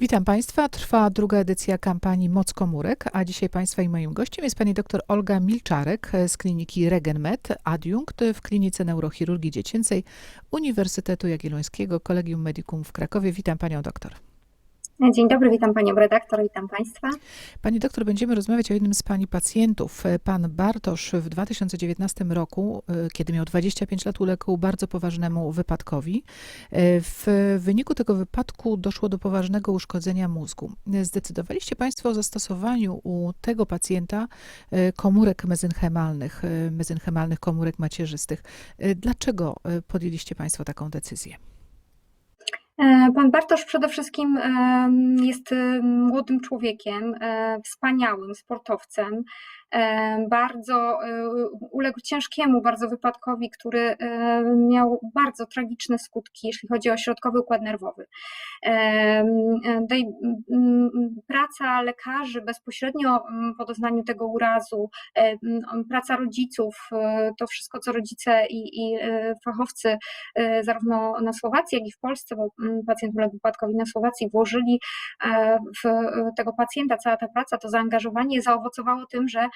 Witam Państwa. Trwa druga edycja kampanii Moc Komórek, a dzisiaj Państwa i moim gościem jest pani dr Olga Milczarek z kliniki RegenMed, adiunkt w Klinice Neurochirurgii Dziecięcej Uniwersytetu Jagiellońskiego Collegium Medicum w Krakowie. Witam Panią doktor. Dzień dobry, witam panią redaktor, witam państwa. Pani doktor, będziemy rozmawiać o jednym z pani pacjentów. Pan Bartosz w 2019 roku, e, kiedy miał 25 lat, uległ bardzo poważnemu wypadkowi. E, W wyniku tego wypadku doszło do poważnego uszkodzenia mózgu. Zdecydowaliście Państwo o zastosowaniu u tego pacjenta e, komórek mezenchemalnych, e, mezenchemalnych komórek macierzystych. Dlaczego podjęliście Państwo taką decyzję? E, Pan Bartosz przede wszystkim em, jest e, młodym człowiekiem, e, wspaniałym sportowcem. Bardzo e, uległ ciężkiemu bardzo wypadkowi, który e, miał bardzo tragiczne skutki, jeśli chodzi o środkowy układ nerwowy. E, Praca lekarzy bezpośrednio po doznaniu tego urazu, praca rodziców, to wszystko, co rodzice i, i fachowcy zarówno na Słowacji, jak i w Polsce, bo pacjent uległ wypadkowi na Słowacji, włożyli w tego pacjenta, cała ta praca, to zaangażowanie zaowocowało tym, że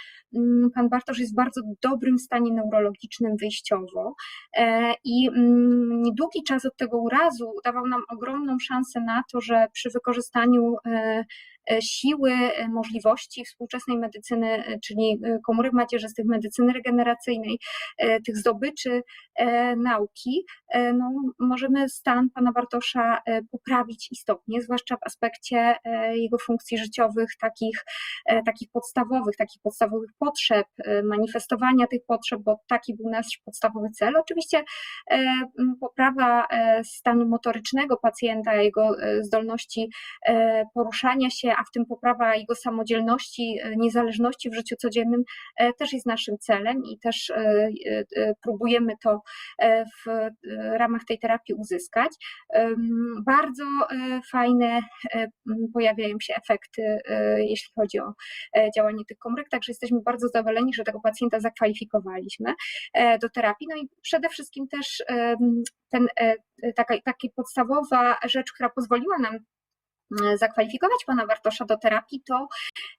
pan Bartosz jest w bardzo dobrym stanie neurologicznym wyjściowo e, i mm, niedługi czas od tego urazu dawał nam ogromną szansę na to, że przy wykorzystaniu e, siły, e, możliwości współczesnej medycyny, e, czyli e, komórek macierzystych, medycyny regeneracyjnej, e, tych zdobyczy e, nauki, e, no, możemy stan pana Bartosza e, poprawić istotnie, zwłaszcza w aspekcie e, jego funkcji życiowych, takich, e, takich podstawowych, takich podstawowych potrzeb, e, manifestowania tych potrzeb, bo taki był nasz podstawowy cel. Oczywiście e, poprawa e, stanu motorycznego pacjenta, jego e, zdolności e, poruszania się, a w tym poprawa jego samodzielności, e, niezależności w życiu codziennym e, też jest naszym celem i też e, próbujemy to w ramach tej terapii uzyskać. Bardzo fajne pojawiają się efekty, jeśli chodzi o działanie tych komórek, także jesteśmy bardzo zadowoleni, że tego pacjenta zakwalifikowaliśmy do terapii. No i przede wszystkim też ten, taka, taka podstawowa rzecz, która pozwoliła nam zakwalifikować pana Bartosza do terapii, to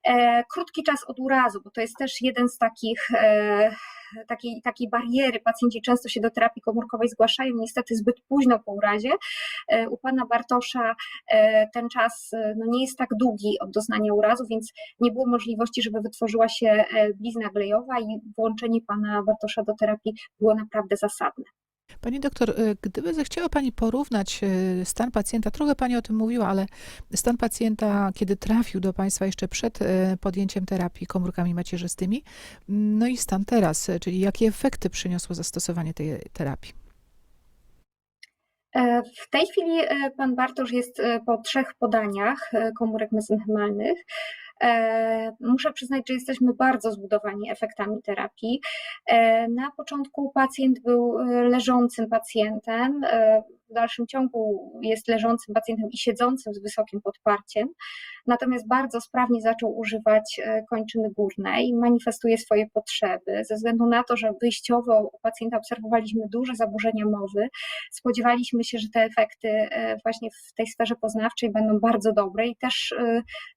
e, krótki czas od urazu, bo to jest też jeden z takich e, takiej, takiej bariery. Pacjenci często się do terapii komórkowej zgłaszają niestety zbyt późno po urazie. E, U pana Bartosza ten czas no, nie jest tak długi od doznania urazu, więc nie było możliwości, żeby wytworzyła się blizna glejowa i włączenie pana Bartosza do terapii było naprawdę zasadne. Pani doktor, y, gdyby zechciała Pani porównać y, stan pacjenta, trochę Pani o tym mówiła, ale stan pacjenta, kiedy trafił do Państwa jeszcze przed y, podjęciem terapii komórkami macierzystymi, no i stan teraz, czyli jakie efekty przyniosło zastosowanie tej terapii? E, W tej chwili e, pan Bartosz jest e, po trzech podaniach komórek mezenchymalnych. E, Muszę przyznać, że jesteśmy bardzo zbudowani efektami terapii. E, Na początku pacjent był e, leżącym pacjentem, w dalszym ciągu jest leżącym pacjentem i siedzącym z wysokim podparciem, natomiast bardzo sprawnie zaczął używać e, kończyny górnej, manifestuje swoje potrzeby. Ze względu na to, że wyjściowo u pacjenta obserwowaliśmy duże zaburzenia mowy, spodziewaliśmy się, że te efekty e, właśnie w tej sferze poznawczej będą bardzo dobre i też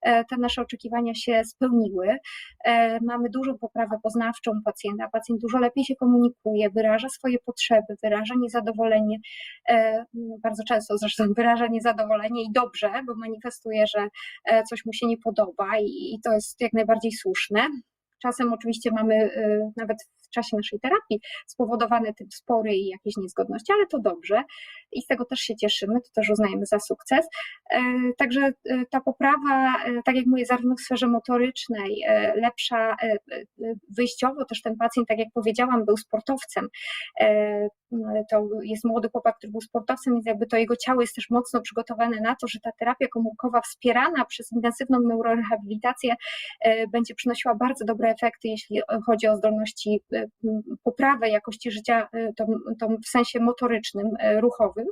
e, te nasze oczekiwania się spełniły. Mamy dużą poprawę poznawczą pacjenta. Pacjent dużo lepiej się komunikuje, wyraża swoje potrzeby, wyraża niezadowolenie, bardzo często zresztą wyraża niezadowolenie i dobrze, bo manifestuje, że e, coś mu się nie podoba i, to jest jak najbardziej słuszne. Czasem oczywiście mamy e, nawet czasie naszej terapii spowodowane tym spory i jakieś niezgodności, ale to dobrze i z tego też się cieszymy, to też uznajemy za sukces. E, Także e, ta poprawa, e, tak jak mówię, zarówno w sferze motorycznej, lepsza wyjściowo, też ten pacjent, tak jak powiedziałam, był sportowcem. E, To jest młody chłopak, który był sportowcem, więc jakby to jego ciało jest też mocno przygotowane na to, że ta terapia komórkowa wspierana przez intensywną neurorehabilitację będzie przynosiła bardzo dobre efekty, jeśli chodzi o zdolności poprawę jakości życia, e, tą, tą w sensie motorycznym, e, ruchowym.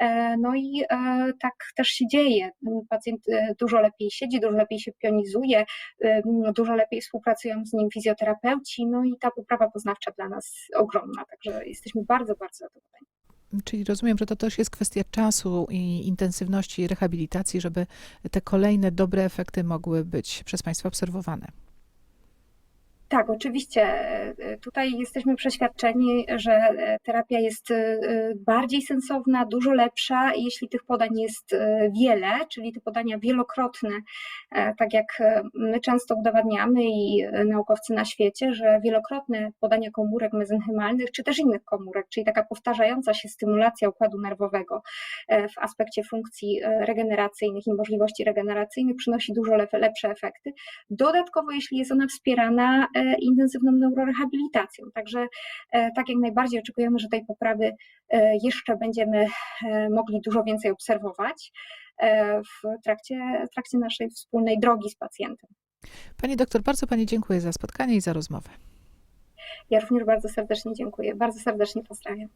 E, No i tak też się dzieje. Pacjent dużo lepiej siedzi, dużo lepiej się pionizuje, dużo lepiej współpracują z nim fizjoterapeuci, no i ta poprawa poznawcza dla nas ogromna, także jesteśmy bardzo, bardzo zadowoleni. Czyli rozumiem, że to też jest kwestia czasu i intensywności rehabilitacji, żeby te kolejne dobre efekty mogły być przez Państwa obserwowane. Tak, oczywiście. Tutaj jesteśmy przeświadczeni, że e, terapia jest e, bardziej sensowna, dużo lepsza, jeśli tych podań jest e, wiele, czyli te podania wielokrotne, tak jak my często udowadniamy i naukowcy na świecie, że wielokrotne podania komórek mezenchymalnych, czy też innych komórek, czyli taka powtarzająca się stymulacja układu nerwowego w aspekcie funkcji regeneracyjnych i możliwości regeneracyjnych przynosi dużo lep- lepsze efekty. Dodatkowo, jeśli jest ona wspierana intensywną neurorehabilitacją. Także e, tak jak najbardziej oczekujemy, że tej poprawy e, jeszcze będziemy e, mogli dużo więcej obserwować e, w trakcie, w trakcie naszej wspólnej drogi z pacjentem. Pani doktor, bardzo Pani dziękuję za spotkanie i za rozmowę. Ja również bardzo serdecznie dziękuję. Bardzo serdecznie pozdrawiam.